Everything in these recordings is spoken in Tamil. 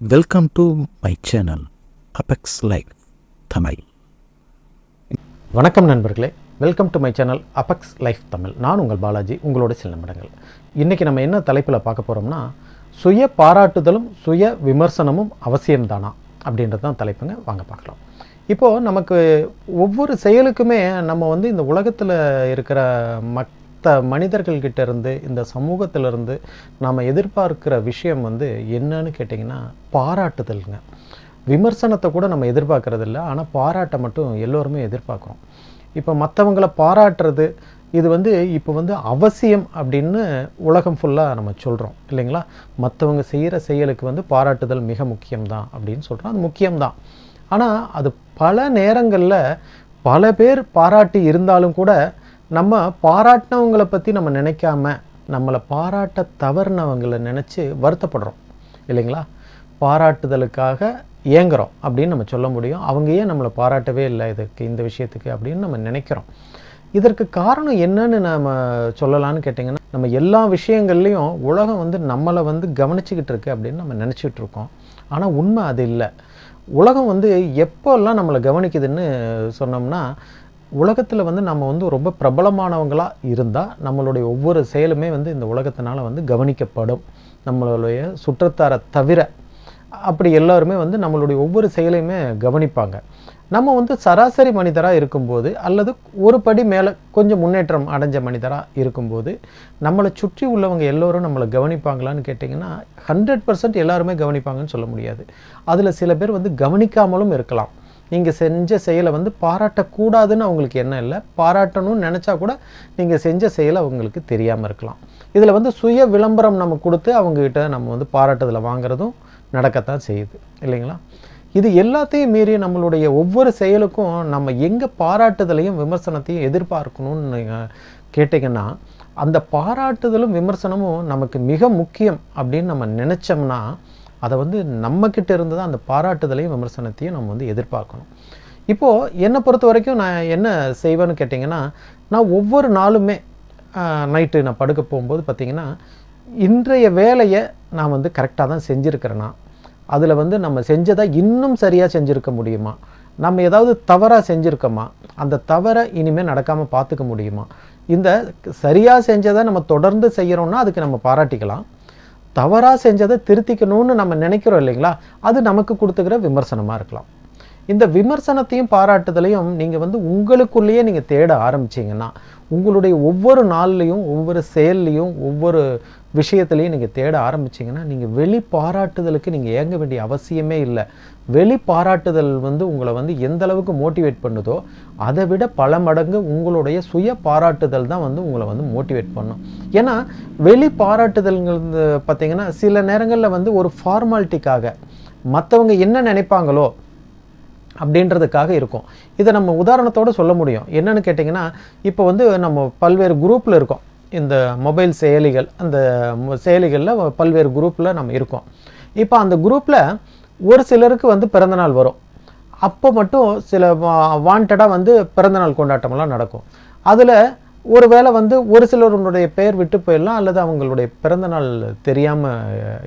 Welcome to my channel Apex Life Tamil வணக்கம் நண்பர்களே. Welcome to my channel Apex Life Tamil நான் உங்கள் பாலாஜி உங்களோட சில நிமிடங்கள் இன்றைக்கி நம்ம என்ன தலைப்பில் பார்க்க போகிறோம்னா சுய பாராட்டுதலும் சுய விமர்சனமும் அவசியம்தானா அப்படின்றது தான் தலைப்புங்க. வாங்க பார்க்கலாம். இப்போது நமக்கு ஒவ்வொரு செயலுக்குமே நம்ம வந்து இந்த உலகத்தில் இருக்கிற மக் மற்ற மனிதர்கள்கிட்ட இருந்து இந்த சமூகத்திலிருந்து நாம் எதிர்பார்க்கிற விஷயம் வந்து என்னன்னு கேட்டிங்கன்னா பாராட்டுதல்ங்க. விமர்சனத்தை கூட நம்ம எதிர்பார்க்கறது இல்லை ஆனால் பாராட்டை மட்டும் எல்லோருமே எதிர்பார்க்குறோம். இப்போ மற்றவங்கள பாராட்டுறது இது வந்து இப்போ வந்து அவசியம் அப்படின்னு உலகம் ஃபுல்லாக நம்ம சொல்கிறோம் இல்லைங்களா? மற்றவங்க செய்கிற செயலுக்கு வந்து பாராட்டுதல் மிக முக்கியம்தான் அப்படின்னு சொல்கிறோம் அது முக்கியம்தான். ஆனால் அது பல நேரங்களில் பல பேர் பாராட்டி இருந்தாலும் கூட நம்ம பாராட்டினவங்களை பற்றி நம்ம நினைக்காம நம்மளை பாராட்ட தவறினவங்களை நினச்சி வருத்தப்படுறோம். இல்லைங்களா? பாராட்டுதலுக்காக ஏங்குறோம் அப்படின்னு நம்ம சொல்ல முடியும். அவங்க ஏன் நம்மளை பாராட்டவே இல்லை இதுக்கு இந்த விஷயத்துக்கு அப்படின்னு நம்ம நினைக்கிறோம். இதற்கு காரணம் என்னன்னு நம்ம சொல்லலான்னு கேட்டிங்கன்னா நம்ம எல்லா விஷயங்கள்லையும் உலகம் வந்து நம்மளை வந்து கவனிச்சுக்கிட்டு இருக்கு அப்படின்னு நம்ம நினச்சிக்கிட்டு இருக்கோம். ஆனால் உண்மை அது இல்லை. உலகம் வந்து எப்போல்லாம் நம்மளை கவனிக்குதுன்னு சொன்னோம்னா உலகத்தில் வந்து நம்ம வந்து ரொம்ப பிரபலமானவங்களாக இருந்தால் நம்மளுடைய ஒவ்வொரு செயலுமே வந்து இந்த உலகத்தினால் வந்து கவனிக்கப்படும். நம்மளுடைய சுற்றத்தாரை தவிர அப்படி எல்லாருமே வந்து நம்மளுடைய ஒவ்வொரு செயலையுமே கவனிப்பாங்க. நம்ம வந்து சராசரி மனிதராக இருக்கும்போது அல்லது ஒரு படி மேலே கொஞ்சம் முன்னேற்றம் அடைஞ்ச மனிதராக இருக்கும்போது நம்மளை சுற்றி உள்ளவங்க எல்லோரும் நம்மளை கவனிப்பாங்களான்னு கேட்டிங்கன்னா ஹண்ட்ரட் பர்சன்ட் எல்லாருமே கவனிப்பாங்கன்னு சொல்ல முடியாது. அதில் சில பேர் வந்து கவனிக்காமலும் இருக்கலாம். நீங்கள் செஞ்ச செயலை வந்து பாராட்டக்கூடாதுன்னு அவங்களுக்கு என்ன இல்லை. பாராட்டணும்னு நினச்சா கூட நீங்கள் செஞ்ச செயலை அவங்களுக்கு தெரியாமல் இருக்கலாம். இதில் வந்து சுய விளம்பரம் நம்ம கொடுத்து அவங்கக்கிட்ட நம்ம வந்து பாராட்டுதலை வாங்குறதும் நடக்கத்தான் செய்யுது. இல்லைங்களா? இது எல்லாத்தையும் மீறி நம்மளுடைய ஒவ்வொரு செயலுக்கும் நம்ம எங்கே பாராட்டுதலையும் விமர்சனத்தையும் எதிர்பார்க்கணும்னு நீங்கள் கேட்டிங்கன்னா அந்த பாராட்டுதலும் விமர்சனமும் நமக்கு மிக முக்கியம் அப்படின்னு நம்ம நினச்சோம்னா அதை வந்து நம்மக்கிட்ட இருந்து தான் அந்த பாராட்டுதலையும் விமர்சனத்தையும் நம்ம வந்து எதிர்பார்க்கணும். இப்போது என்னை பொறுத்த வரைக்கும் நான் என்ன செய்வேன்னு கேட்டிங்கன்னா நான் ஒவ்வொரு நாளுமே நைட்டு நான் படுக்க போகும்போது பார்த்திங்கன்னா இன்றைய வேலையை நான் வந்து கரெக்டாக தான் செஞ்சுருக்கிறேன்னா அதில் வந்து நம்ம செஞ்சதை இன்னும் சரியாக செஞ்சுருக்க முடியுமா? நம்ம ஏதாவது தவறாக செஞ்சுருக்கோமா? அந்த தவறை இனிமேல் நடக்காமல் பார்த்துக்க முடியுமா? இந்த சரியாக செஞ்சதை நம்ம தொடர்ந்து செய்கிறோன்னா அதுக்கு நம்ம பாராட்டிக்கலாம். தவறாக செஞ்சதை திருத்திக்கணும்னு நம்ம நினைக்கிறோம் இல்லைங்களா? அது நமக்கு கொடுத்துக்கிற விமர்சனமாக இருக்கலாம். இந்த விமர்சனத்தையும் பாராட்டுதலையும் நீங்கள் வந்து உங்களுக்குள்ளேயே நீங்கள் தேட ஆரம்பிச்சிங்கன்னா உங்களுடைய ஒவ்வொரு நாள்லேயும் ஒவ்வொரு செயல்லையும் ஒவ்வொரு விஷயத்துலையும் நீங்கள் தேட ஆரம்பிச்சிங்கன்னா நீங்கள் வெளி பாராட்டுதலுக்கு நீங்கள் ஏங்க வேண்டிய அவசியமே இல்லை. வெளி பாராட்டுதல் வந்து உங்களை வந்து எந்த அளவுக்கு மோட்டிவேட் பண்ணுதோ அதை விட பல மடங்கு உங்களுடைய சுய பாராட்டுதல் தான் வந்து உங்களை வந்து மோட்டிவேட் பண்ணும். ஏன்னா வெளி பாராட்டுதல்ங்கிறது பார்த்தீங்கன்னா சில நேரங்களில் வந்து ஒரு ஃபார்மாலிட்டிக்காக மற்றவங்க என்ன நினைப்பாங்களோ அப்படின்றதுக்காக இருக்கும். இதை நம்ம உதாரணத்தோடு சொல்ல முடியும். என்னென்னு கேட்டிங்கன்னா இப்போ வந்து நம்ம பல்வேறு குரூப்பில் இருக்கோம். இந்த மொபைல் செயலிகள் அந்த செயலிகளில் பல்வேறு குரூப்பில் நம்ம இருக்கோம். இப்போ அந்த குரூப்பில் ஒரு சிலருக்கு வந்து பிறந்தநாள் வரும். அப்போ மட்டும் சில வாண்டடாக வந்து பிறந்தநாள் கொண்டாட்டமெல்லாம் நடக்கும். அதில் ஒரு வேளை வந்து ஒரு சிலருடைய பெயர் விட்டு போயிடலாம் அல்லது அவங்களுடைய பிறந்தநாள் தெரியாமல்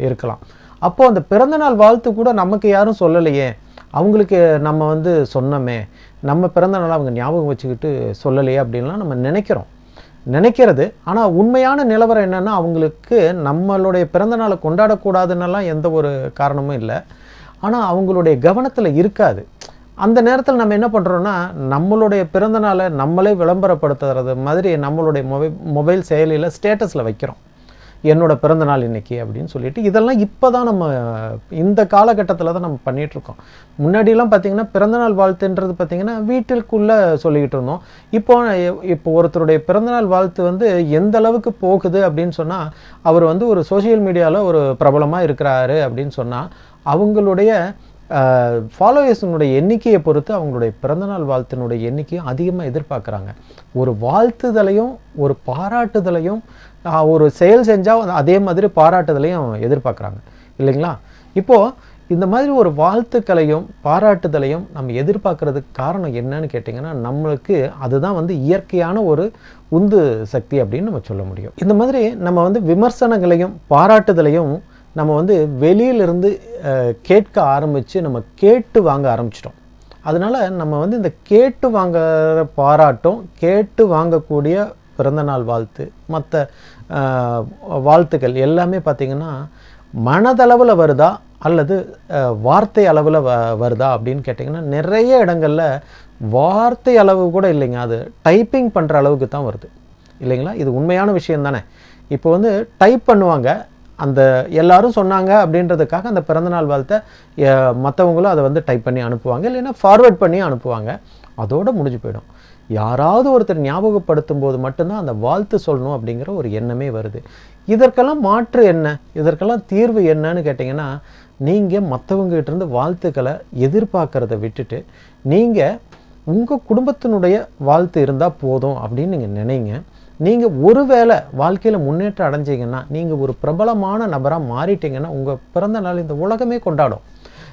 இருக்கலாம். அப்போது அந்த பிறந்தநாள் வாழ்த்து கூட நமக்கு யாரும் சொல்லலையே. அவங்களுக்கு நம்ம வந்து சொன்னோமே. நம்ம பிறந்தநாள் அவங்க ஞாபகம் வச்சுக்கிட்டு சொல்லலையே அப்படின்லாம் நம்ம நினைக்கிறோம். நினைக்கிறது. ஆனால் உண்மையான நிலவரம் என்னென்னா அவங்களுக்கு நம்மளுடைய பிறந்த நாளை கொண்டாடக்கூடாதுன்னெல்லாம் எந்த ஒரு காரணமும் இல்லை. ஆனால் அவங்களுடைய கவனத்தில் இருக்காது. அந்த நேரத்தில் நம்ம என்ன பண்ணுறோன்னா நம்மளுடைய பிறந்த நாளை நம்மளே விளம்பரப்படுத்துறது மாதிரி நம்மளுடைய மொபைல் மொபைல் செயலியில் ஸ்டேட்டஸில் வைக்கிறோம். என்னோட பிறந்த நாள் அப்படின்னு சொல்லிட்டு இதெல்லாம் இப்போ தான் நம்ம இந்த காலகட்டத்தில் தான் நம்ம பண்ணிகிட்ருக்கோம் முன்னாடியெல்லாம் பார்த்திங்கன்னா பிறந்தநாள் வாழ்த்துன்றது பார்த்திங்கன்னா வீட்டிற்குள்ளே சொல்லிக்கிட்டு இருந்தோம். இப்போ இப்போ ஒருத்தருடைய பிறந்தநாள் வாழ்த்து வந்து எந்த அளவுக்கு போகுது அப்படின்னு சொன்னால் அவர் வந்து ஒரு சோஷியல் மீடியாவில் ஒரு பிரபலமாக இருக்கிறாரு அப்படின்னு சொன்னால் அவங்களுடைய ஃபாலோயர்ஸினுடைய எண்ணிக்கையை பொறுத்து அவங்களுடைய பிறந்தநாள் வாழ்த்தினுடைய எண்ணிக்கையும் அதிகமாக எதிர்பார்க்குறாங்க. ஒரு வாழ்த்துதலையும் ஒரு பாராட்டுதலையும் ஒரு செயல் செஞ்சால் அதே மாதிரி பாராட்டுதலையும் எதிர்பார்க்குறாங்க. இல்லைங்களா? இப்போது இந்த மாதிரி ஒரு வாழ்த்துக்களையும் பாராட்டுதலையும் நம்ம எதிர்பார்க்கறதுக்கு காரணம் என்னன்னு கேட்டிங்கன்னா நம்மளுக்கு அதுதான் வந்து இயற்கையான ஒரு உந்து சக்தி அப்படின்னு நம்ம சொல்ல முடியும். இந்த மாதிரி நம்ம வந்து விமர்சனங்களையும் பாராட்டுதலையும் நம்ம வந்து வெளியிலிருந்து கேட்க ஆரம்பித்து நம்ம கேட்டு வாங்க ஆரம்பிச்சிட்டோம். அதனால் நம்ம வந்து இந்த கேட்டு வாங்குற பாராட்டும் கேட்டு வாங்கக்கூடிய பிறந்தநாள் வாழ்த்து. மற்ற வாழ்த்துக்கள் எல்லாமே பார்த்திங்கன்னா மனதளவில் வருதா அல்லது வார்த்தை அளவில் வ வருதா அப்படின்னு கேட்டிங்கன்னா நிறைய இடங்களில் வார்த்தை அளவு கூட இல்லைங்க. அது டைப்பிங் பண்ணுற அளவுக்கு தான் வருது. இல்லைங்களா? இது உண்மையான விஷயம் தானே. இப்போ வந்து டைப் பண்ணுவாங்க. அந்த எல்லாரும் சொன்னாங்க அப்படின்றதுக்காக அந்த பிறந்தநாள் வாழ்த்தை மற்றவங்களும் அதை வந்து டைப் பண்ணி அனுப்புவாங்க. இல்லைன்னா ஃபார்வேர்ட் பண்ணி அனுப்புவாங்க. அதோடு முடிஞ்சு போயிடும். யாராவது ஒருத்தர் ஞாபகப்படுத்தும் போது மட்டும்தான் அந்த வாழ்த்து சொல்லணும் அப்படிங்கிற ஒரு எண்ணமே வருது. இதற்கெல்லாம் மாற்று என்ன? இதற்கெல்லாம் தீர்வு என்னன்னு கேட்டிங்கன்னா நீங்கள் மற்றவங்ககிட்ட இருந்து வாழ்த்துக்களை எதிர்பார்க்கறத விட்டுட்டு நீங்கள் உங்கள் குடும்பத்தினுடைய வாழ்த்து இருந்தால் போதும் அப்படின்னு நீங்கள் நினைங்க. நீங்கள் ஒருவேளை வாழ்க்கையில் முன்னேற்றம் அடைஞ்சிங்கன்னா நீங்கள் ஒரு பிரபலமான நபராக மாறிட்டீங்கன்னா உங்கள் பிறந்த நாள் இந்த உலகமே கொண்டாடும்.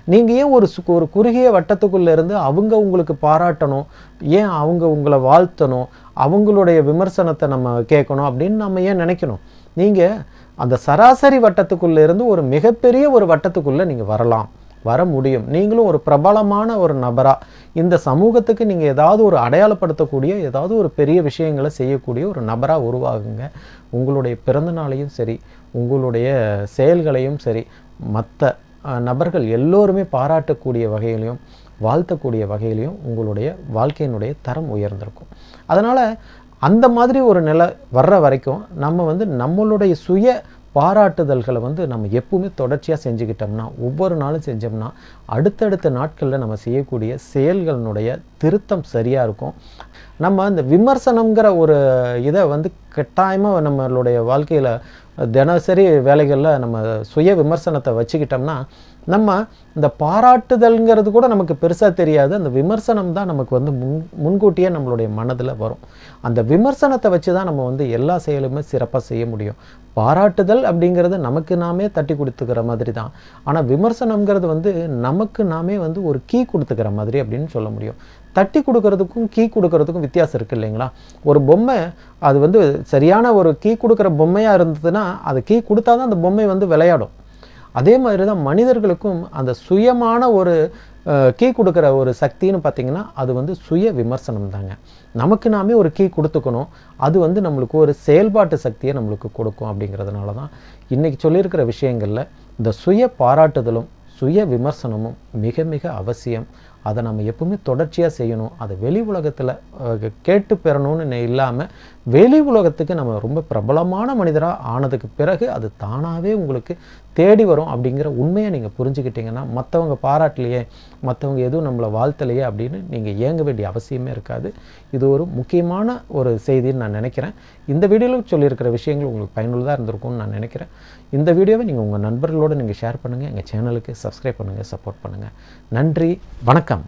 நீங்கள் ஏன் ஒரு சு- ஒரு குறுகிய வட்டத்துக்குள்ளே இருந்து அவங்க உங்களுக்கு பாராட்டணும்? ஏன் அவங்க உங்களை வாழ்த்தணும்? அவங்களுடைய விமர்சனத்தை நம்ம கேட்கணும் அப்படின்னு நம்ம ஏன் நினைக்கணும்? நீங்கள் அந்த சராசரி வட்டத்துக்குள்ளேருந்து ஒரு மிகப்பெரிய ஒரு வட்டத்துக்குள்ளே நீங்கள் வரலாம். வர முடியும். நீங்களும் ஒரு பிரபலமான ஒரு நபராக இந்த சமூகத்துக்கு நீங்கள் ஏதாவது ஒரு அடையாளப்படுத்தக்கூடிய ஏதாவது ஒரு பெரிய விஷயங்களை செய்யக்கூடிய ஒரு நபராக உருவாகுங்க. உங்களுடைய பிறந்த நாளையும் சரி உங்களுடைய செயல்களையும் சரி மற்ற நபர்கள் எல்லோருமே பாராட்டக்கூடிய வகையிலையும் வாழ்த்தக்கூடிய வகையிலையும் உங்களுடைய வாழ்க்கையினுடைய தரம் உயர்ந்திருக்கும். அதனால் அந்த மாதிரி ஒரு நிலை வர்ற வரைக்கும் நம்ம வந்து நம்மளுடைய சுய பாராட்டுதல்களை வந்து நம்ம எப்பவுமே தொடர்ச்சியாக செஞ்சுக்கிட்டோம்னா ஒவ்வொரு நாளும் செஞ்சோம்னா அடுத்தடுத்த நாட்களில் நம்ம செய்யக்கூடிய செயல்களினுடைய திருத்தம் சரியாக இருக்கும். நம்ம இந்த விமர்சனங்கிற ஒரு இதை வந்து கட்டாயமாக நம்மளுடைய வாழ்க்கையில் தினசரி வேலைகளில் நம்ம சுய விமர்சனத்தை வச்சுக்கிட்டோம்னா நம்ம இந்த பாராட்டுதல்ங்கிறது கூட நமக்கு பெருசாக தெரியாது. அந்த விமர்சனம் தான் நமக்கு வந்து முன் முன்கூட்டியே நம்மளுடைய மனதில் வரும். அந்த விமர்சனத்தை வச்சு தான் நம்ம வந்து எல்லா செயலுமே சிறப்பாக செய்ய முடியும். பாராட்டுதல் அப்படிங்கிறது நமக்கு நாமே தட்டி கொடுத்துக்கிற மாதிரி தான் ஆனால் விமர்சனம்ங்கிறது வந்து நமக்கு நாமே வந்து ஒரு கீ கொடுத்துக்கிற மாதிரி அப்படின்னு சொல்ல முடியும். தட்டி கொடுக்கறதுக்கும் கீ கொடுக்கறதுக்கும் வித்தியாசம் இருக்குது இல்லைங்களா? ஒரு பொம்மை அது வந்து சரியான ஒரு கீ கொடுக்குற பொம்மையாக இருந்ததுன்னா அது கீ கொடுத்தா தான் அந்த பொம்மை வந்து விளையாடும். அதே மாதிரி தான் மனிதர்களுக்கும் அந்த சுயமான ஒரு கீ கொடுக்குற ஒரு சக்தின்னு பார்த்தீங்கன்னா அது வந்து சுய விமர்சனம் தாங்க. நமக்கு நாமே ஒரு கீ கொடுத்துக்கணும். அது வந்து நம்மளுக்கு ஒரு செயல்பாட்டு சக்தியை நம்மளுக்கு கொடுக்கும் அப்படிங்கிறதுனால தான் இன்றைக்கி சொல்லியிருக்கிற விஷயங்களில் இந்த சுய பாராட்டுதலும் சுய விமர்சனமும் மிக மிக அவசியம். அதை நம்ம எப்பவுமே தொடர்ச்சியாக செய்யணும். அதை வெளி உலகத்தில் கேட்டு பெறணும்னு இல்லாமல் வெளி உலகத்துக்கு நம்ம ரொம்ப பிரபலமான மனிதராக ஆனதுக்கு பிறகு அது தானாகவே உங்களுக்கு தேடி வரும் அப்படிங்கிற உண்மையை நீங்கள் புரிஞ்சுக்கிட்டீங்கன்னா மற்றவங்க பாராட்டலையே மற்றவங்க எதுவும் நம்மளை வாழ்த்தலையே அப்படின்னு நீங்கள் ஏங்க வேண்டிய அவசியமே இருக்காது. இது ஒரு முக்கியமான ஒரு செய்தின்னு நான் நினைக்கிறேன். இந்த வீடியோவில் சொல்லியிருக்கிற விஷயங்கள் உங்களுக்கு பயனுள்ளதாக இருந்திருக்கும்னு நான் நினைக்கிறேன். இந்த வீடியோவை நீங்கள் உங்கள் நண்பர்களோடு நீங்கள் ஷேர் பண்ணுங்கள் எங்கள் சேனலுக்கு சப்ஸ்கிரைப் பண்ணுங்கள் சப்போர்ட் பண்ணுங்கள் நன்றி வணக்கம்.